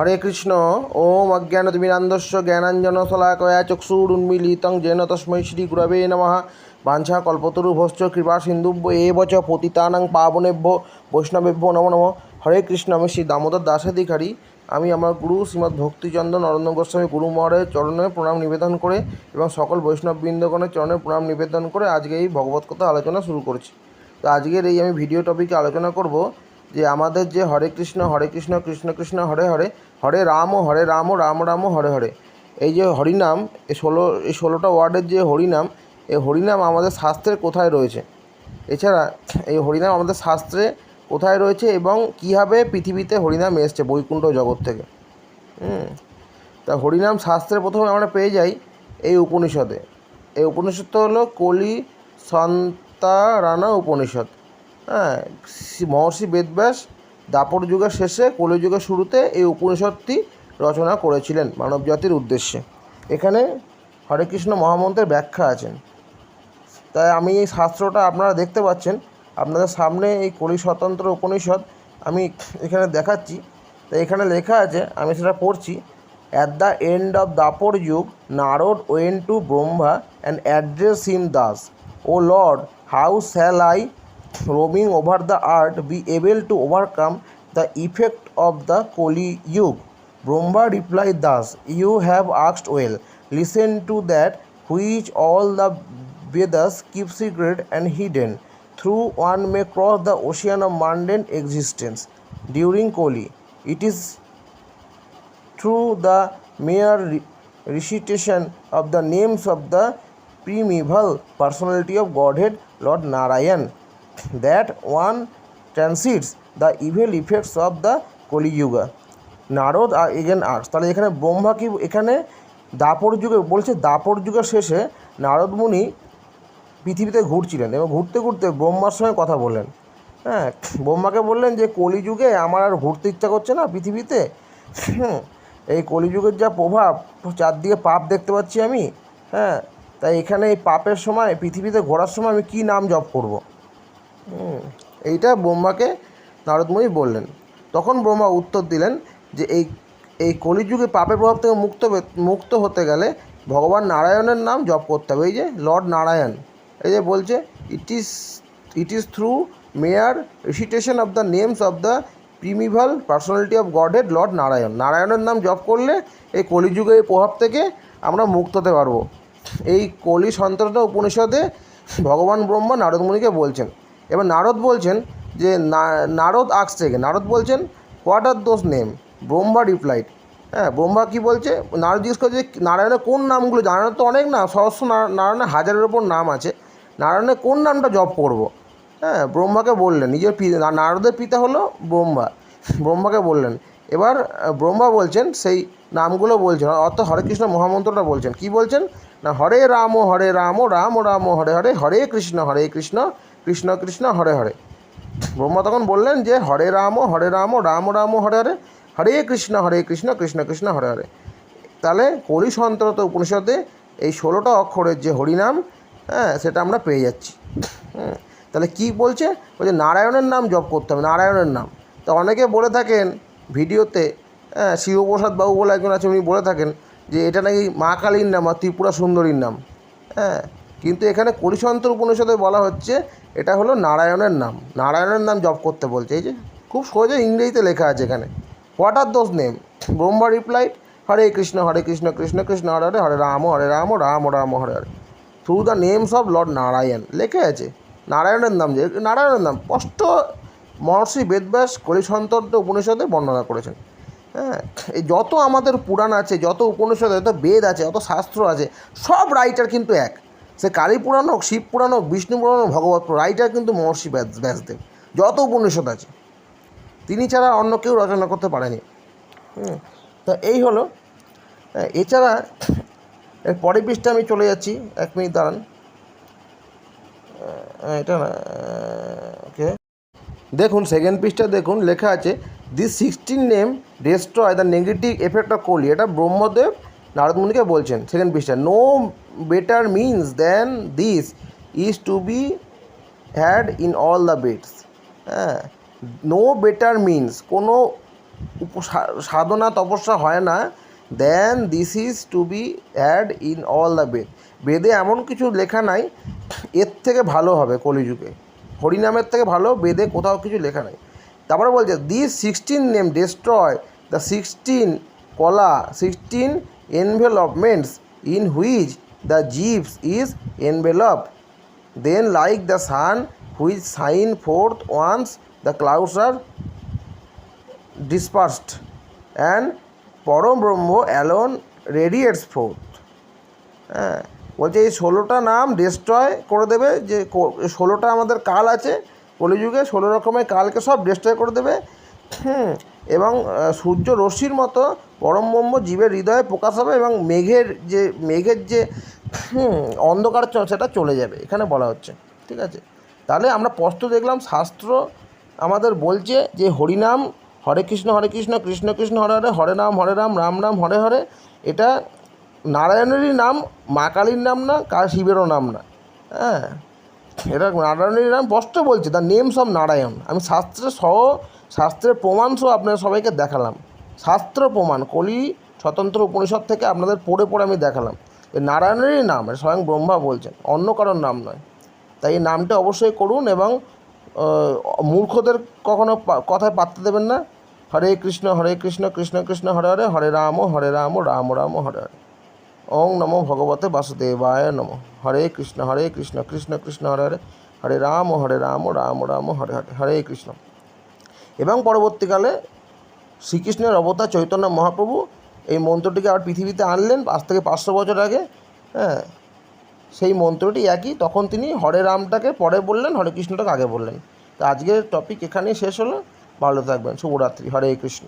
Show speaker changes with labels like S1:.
S1: হরে কৃষ্ণ ওম অজ্ঞান অজ্ঞানতিমিরান্ধস্য জ্ঞানাঞ্জন চক্ষুর চক্ষুরুন্মিলিতং জেন তস্মৈ শ্রী গুরবে নম বাঞ্ছা কল্পতরুভশ্চ কৃপা সিন্ধুব্য এ বচ পতিতানাং পাবনেভ্য বৈষ্ণবেভ্য নম নম হরে কৃষ্ণ আমি শ্রী দামোদর দাসাধিকারী আমি আমার গুরু শ্রীমৎ ভক্তিচন্দ্র নরেন্দ্র গোস্বামী গুরু মহারাজের চরণে প্রণাম নিবেদন করে এবং সকল বৈষ্ণববৃন্দগণের চরণে প্রণাম নিবেদন করে আজকে এই ভগবত কথা আলোচনা শুরু করছি তো আজকের এই আমি ভিডিও টপিকে আলোচনা করব যে আমাদের যে হরে কৃষ্ণ হরে কৃষ্ণ কৃষ্ণ কৃষ্ণ হরে হরে হরে রাম হরে রাম রাম রাম হরে হরে এই যে হরিনাম এই ষোলো এই ষোলোটা ওয়ার্ডের যে হরিনাম এই হরিনাম আমাদের শাস্ত্রে কোথায় রয়েছে এছাড়া এই হরিনাম আমাদের শাস্ত্রে কোথায় রয়েছে এবং কীভাবে পৃথিবীতে হরিনাম এসছে বৈকুণ্ঠ জগৎ থেকে হুম তা হরিনাম শাস্ত্রে প্রথমে আমরা পেয়ে যাই এই উপনিষদে এই উপনিষদটা হলো কলি সন্তারানা উপনিষদ হ্যাঁ মহর্ষি বেদব্যাস দাপর যুগের শেষে কলিযুগের শুরুতে এই উপনিষদটি রচনা করেছিলেন মানব জাতির উদ্দেশ্যে এখানে হরেকৃষ্ণ মহামন্ত্রের ব্যাখ্যা আছেন তাই আমি এই শাস্ত্রটা আপনারা দেখতে পাচ্ছেন আপনাদের সামনে এই কলি স্বতন্ত্র উপনিষদ আমি এখানে দেখাচ্ছি তাই এখানে লেখা আছে আমি সেটা পড়ছি at the end of Dvapara yuga Narada went to Brahma and addressed him thus O lord how shall I roaming over the earth be able to overcome the effect of the Kali Yuga? Brahma replied thus You have asked well. Listen to that which all the Vedas keep secret and hidden. Through one may cross the ocean of mundane existence. During Kali, it is through the mere recitation of the names of the primeval personality of Godhead, Lord Narayan. That one transits the evil effects of the Kaliyuga Narada আর again আর্স তাহলে এখানে ব্রহ্মা কি এখানে দাপর যুগে বলছে দাপর যুগের শেষে নারদ মুনি পৃথিবীতে ঘুরছিলেন এবং ঘুরতে ঘুরতে ব্রহ্মার সঙ্গে কথা বললেন হ্যাঁ ব্রহ্মাকে বললেন যে কলিযুগে আমার আর ঘুরতে ইচ্ছা করছে না পৃথিবীতে এই কলিযুগের যা প্রভাব চারদিকে পাপ দেখতে পাচ্ছি আমি হ্যাঁ তাই এখানে এই পাপের সময় পৃথিবীতে ঘোরার সময় আমি কী নাম জপ করবো এইটা ব্রহ্মাকে নারদময়ী বললেন তখন ব্রহ্মা উত্তর দিলেন যে এই এই কলিযুগে পাপের প্রভাব থেকে মুক্ত মুক্ত হতে গেলে ভগবান নারায়ণের নাম জপ করতে হবে এই যে লর্ড নারায়ণ এই যে বলছে it is it is through mere recitation of the names of the primeval personality of god head Lord Narayan নারায়ণের নাম জপ করলে এই কলিযুগে এই প্রভাব থেকে আমরা মুক্ত হতে পারবো এই কলি সন্ত্রাসটা উপনিষদে ভগবান ব্রহ্মা নারদমণিকে বলছেন এবার নারদ বলছেন যে নারদ আক্স থেকে নারদ বলছেন what are those name Brahma replied হ্যাঁ ব্রহ্মা কী বলছে নারদ জিজ্ঞেস করছে নারায়ণের কোন নামগুলো নারায়ণের তো অনেক নাম সহস্র নারায়ণের হাজারের ওপর নাম আছে নারায়ণের কোন নামটা জপ করব হ্যাঁ ব্রহ্মাকে বললেন নিজের পিতা নারদের পিতা হলো ব্রহ্মা ব্রহ্মাকে বললেন এবার ব্রহ্মা বলছেন সেই নামগুলো বলছেন অর্থাৎ হরে কৃষ্ণ মহামন্ত্রটা বলছেন কি বলছেন না হরে রাম হরে রাম রাম রাম হরে হরে হরে কৃষ্ণ হরে কৃষ্ণ কৃষ্ণ কৃষ্ণ হরে হরে ব্রহ্মা তখন বললেন যে হরে রাম হরে রাম রাম রাম হরে হরে হরে কৃষ্ণ হরে কৃষ্ণ কৃষ্ণ কৃষ্ণ হরে হরে তাহলে হরি সন্তরত উপনিষদে এই ষোলোটা অক্ষরের যে হরিনাম হ্যাঁ সেটা আমরা পেয়ে যাচ্ছি তাহলে কি বলছে বলছে নারায়ণের নাম জপ করতে হবে নারায়ণের নাম তো অনেকে বলে থাকেন ভিডিওতে হ্যাঁ শিবপ্রসাদ বাবু বলে একজন আছে উনি বলে থাকেন যে এটা নাকি মা কালীর নাম আর ত্রিপুরা সুন্দরীর নাম হ্যাঁ কিন্তু এখানে কলিসন্ত উপনিষদে বলা হচ্ছে এটা হলো নারায়ণের নাম নারায়ণের নাম জপ করতে বলছে এই যে খুব সহজে ইংরেজিতে লেখা আছে এখানে what are those name Brahma replied Hare Krishna Hare Krishna Krishna Krishna Hare Hare Hare Rama Hare Rama Rama Rama Hare Hare through the names of Lord Narayan লেখা আছে নারায়ণের নাম যে নারায়ণের নাম স্পষ্ট মহর্ষি বেদব্যাস কলিসন্তর্ত উপনিষদে বর্ণনা করেছেন হ্যাঁ এই যত আমাদের পুরাণ আছে যত উপনিষদ যত বেদ আছে যত শাস্ত্র আছে সব রাইটার কিন্তু এক সে কালী পুরাণ হোক শিব পুরাণ হোক বিষ্ণু পুরাণ হোক ভগবত রাইটার কিন্তু মহর্ষি ব্যাসদেব যত উপনিষদ আছে তিনি ছাড়া অন্য কেউ রচনা করতে পারেনি তো এই হলো হ্যাঁ, এছাড়া এর পরের পৃষ্ঠে আমি চলে যাচ্ছি এক মিনিট দাঁড়ান এটা না ওকে দেখুন সেকেন্ড পৃষ্ঠা দেখুন লেখা আছে this sixteen name destroy the negative effect of Kali এটা ব্রহ্মদেব নারদমুনিকে বলছেন সেকেন্ড পৃষ্ঠা no better means then this is to be had in all the beds হ্যাঁ নো বেটার মিনস কোনো সাধনা তপস্যা হয় না then this is to be had in all the Veda বেদে এমন কিছু লেখা নাই এর থেকে ভালো হবে কলিযুগে হরিনামের থেকে ভালো বেদে কোথাও কিছু লেখা নাই তারপরে বলছে this sixteen name destroy the sixteen kala sixteen envelopments in which the jeeps is enveloped. Then, like the sun, which shine forth once the clouds are dispersed, and পরম ব্রহ্ম অ্যালোন রেডিয়েটস ফোর্থ হ্যাঁ বলছে এই ষোলোটা নাম ডেস্ট্রয় করে দেবে যে ষোলোটা আমাদের কাল আছে কলিযুগে ষোলো রকমের কালকে সব ডেস্ট্রয় করে দেবে হুম হ্যাঁ, এবং সূর্য রশ্মির মতো পরম ব্রহ্ম জীবের হৃদয়ে প্রকাশ হবে এবং মেঘের যে মেঘের যে হুম অন্ধকার সেটা চলে যাবে এখানে বলা হচ্ছে ঠিক আছে তাহলে আমরা স্পষ্ট দেখলাম শাস্ত্র আমাদের বলছে যে হরিনাম হরে কৃষ্ণ হরে কৃষ্ণ কৃষ্ণ কৃষ্ণ হরে হরে হরে নাম হরে রাম রাম রাম হরে হরে এটা নারায়ণেরই নাম মা কালীর নাম না কার শিবেরও নাম না হ্যাঁ এটা নারায়ণেরই নাম স্পষ্ট বলছে দ্য নেমস অফ নারায়ণ আমি শাস্ত্রের সহ শাস্ত্রের প্রমাণ সহ আপনার সবাইকে দেখালাম শাস্ত্র প্রমাণ কলি স্বতন্ত্র উপনিষদ থেকে আপনাদের পড়ে পড়ে আমি দেখালাম নারায়ণেরই নাম মানে স্বয়ং ব্রহ্মা বলছেন অন্য কারোর নাম নয় তাই এই নামটা অবশ্যই করুন এবং মূর্খদের কখনো কথায় পাত্তা দেবেন না হরে কৃষ্ণ হরে কৃষ্ণ কৃষ্ণ কৃষ্ণ হরে হরে হরে রাম হরে রাম রাম রাম হরে হরে ওং নমো ভগবতে বাসুদেবায় নম হরে কৃষ্ণ হরে কৃষ্ণ কৃষ্ণ কৃষ্ণ হরে হরে হরে রাম হরে রাম রাম রাম হরে হরে হরে কৃষ্ণ এবং পরবর্তীকালে শ্রীকৃষ্ণের অবতার চৈতন্য মহাপ্রভু এই মন্ত্রটিকে আবার পৃথিবীতে আনলেন আজ থেকে পাঁচশো বছর আগে হ্যাঁ সেই মন্ত্রটি একই তখন তিনি হরে রামটাকে পরে বললেন হরে কৃষ্ণটাকে আগে বললেন তো আজকের টপিক এখানেই শেষ হলো ভালো থাকবেন শুভরাত্রি হরে কৃষ্ণ